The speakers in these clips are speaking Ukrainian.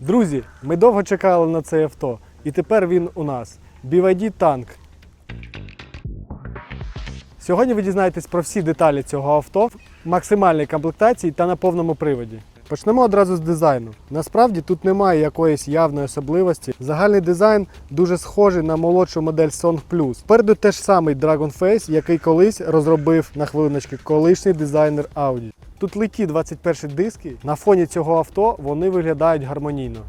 Друзі, ми довго чекали на це авто, і тепер він у нас. BYD танк. Сьогодні ви дізнаєтесь про всі деталі цього авто, в максимальній комплектації та на повному приводі. Почнемо одразу з дизайну. Насправді тут немає якоїсь явної особливості. Загальний дизайн дуже схожий на молодшу модель Song Plus. Спереду теж самий Dragon Face, який колись розробив на хвилиночки колишній дизайнер Audi. Тут литі 21 диски. На фоні цього авто вони виглядають гармонійно.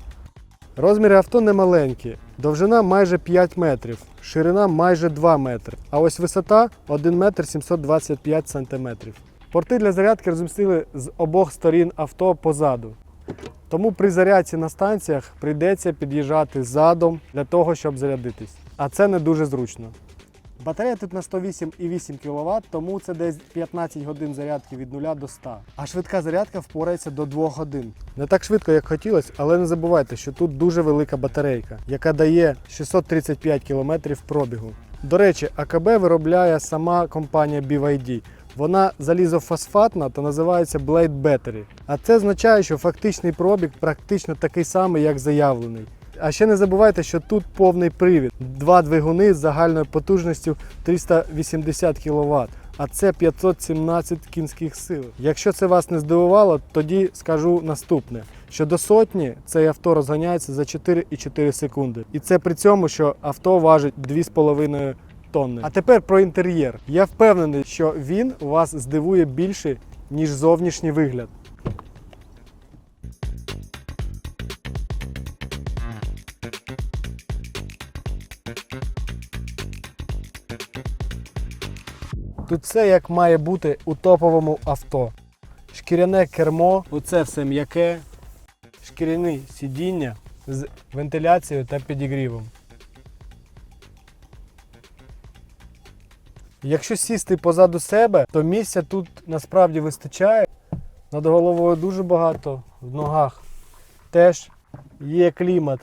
Розміри авто не маленькі. Довжина майже 5 метрів, ширина майже 2 метри, а ось висота 1 метр 725 сантиметрів. Порти для зарядки розмістили з обох сторін авто позаду. Тому при зарядці на станціях прийдеться під'їжджати задом для того, щоб зарядитись. А це не дуже зручно. Батарея тут на 108,8 кВт, тому це десь 15 годин зарядки від 0 до 100. А швидка зарядка впорається до 2 годин. Не так швидко, як хотілося, але не забувайте, що тут дуже велика батарейка, яка дає 635 км пробігу. До речі, АКБ виробляє сама компанія BYD. Вона залізофосфатна та називається Blade Battery. А це означає, що фактичний пробіг практично такий самий, як заявлений. А ще не забувайте, що тут повний привід. Два двигуни з загальною потужністю 380 кВт, а це 517 кінських сил. Якщо це вас не здивувало, тоді скажу наступне: що до сотні цей авто розганяється за 4,4 секунди. І це при цьому, що авто важить 2,5 тонни. А тепер про інтер'єр. Я впевнений, що він вас здивує більше, ніж зовнішній вигляд. Тут все як має бути у топовому авто. Шкіряне кермо, оце все м'яке, шкіряні сидіння з вентиляцією та підігрівом. Якщо сісти позаду себе, то місця тут насправді вистачає. Над головою дуже багато, в ногах теж є клімат.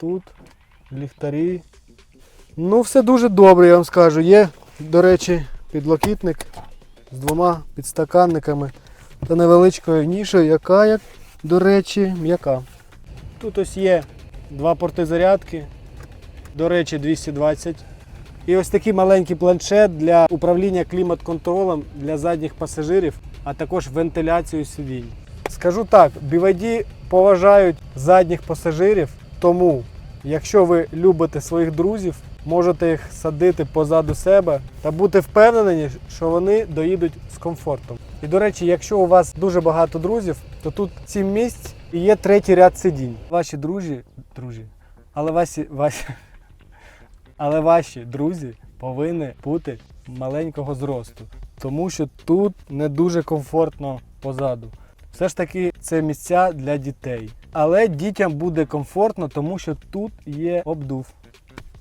Тут ліхтарі. Ну, все дуже добре, я вам скажу. Є, до речі, підлокітник з двома підстаканниками та невеличкою нішою, яка, як, до речі, м'яка. Тут ось є два порти зарядки, до речі, 220. І ось такий маленький планшет для управління клімат-контролем для задніх пасажирів, а також вентиляцію сидінь. Скажу так, BYD поважають задніх пасажирів, тому якщо ви любите своїх друзів, можете їх садити позаду себе та бути впевнені, що вони доїдуть з комфортом. І до речі, якщо у вас дуже багато друзів, то тут 7 місць і є третій ряд сидінь. Ваші друзі, друзі, але ваші, ваші, але ваші друзі повинні бути маленького зросту, тому що тут не дуже комфортно позаду. Все ж таки, це місця для дітей. Але дітям буде комфортно, тому що тут є обдув.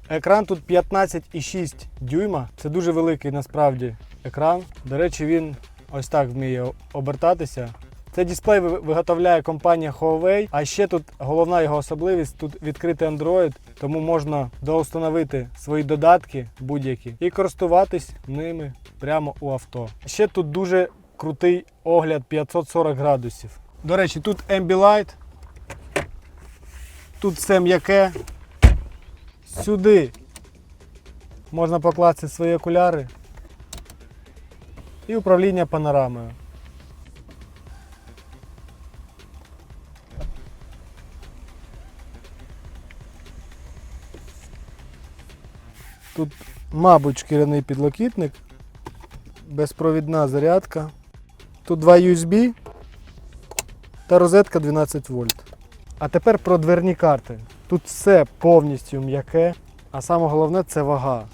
Екран тут 15,6 дюйма. Це дуже великий насправді екран. До речі, він ось так вміє обертатися. Цей дисплей виготовляє компанія Huawei, а ще тут головна його особливість тут відкритий Android, тому можна доустановити свої додатки будь-які і користуватись ними прямо у авто. Ще тут дуже крутий огляд 540 градусів. До речі, тут Ambilight, тут все м'яке. Сюди можна покласти свої окуляри і управління панорамою. Тут, мабуть, шкіряний підлокітник, безпровідна зарядка. Тут два USB та розетка 12 вольт. А тепер про дверні карти. Тут все повністю м'яке, а саме головне це вага.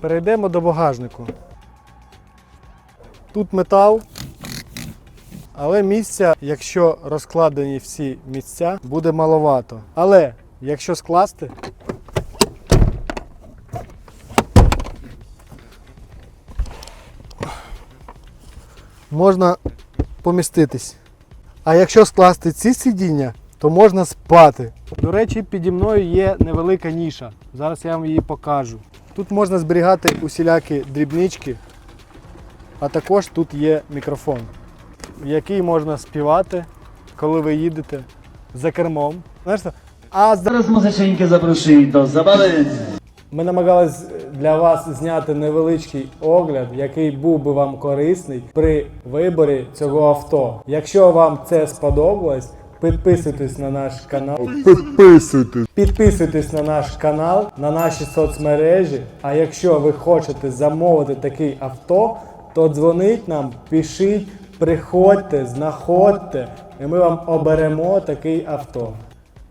Перейдемо до багажнику. Тут метал, але місця, якщо розкладені всі місця, буде маловато. Але якщо скласти, можна поміститись. А якщо скласти ці сидіння, то можна спати. До речі, піді мною є невелика ніша. Зараз я вам її покажу. Тут можна зберігати усілякі дрібнички, а також тут є мікрофон, в який можна співати, коли ви їдете за кермом. Знаєш, а Зараз музиченьки запрошують до забави. ми намагались для вас зняти невеличкий огляд, який був би вам корисний при виборі цього авто. Якщо вам це сподобалось, підписуйтесь на наш канал. Підписуйтесь. Підписуйтесь на наш канал, на наші соцмережі. А якщо ви хочете замовити такий авто, то дзвоніть нам, пишіть, приходьте, знаходьте, і ми вам оберемо такий авто.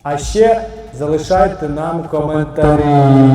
А ще залишайте нам коментарі.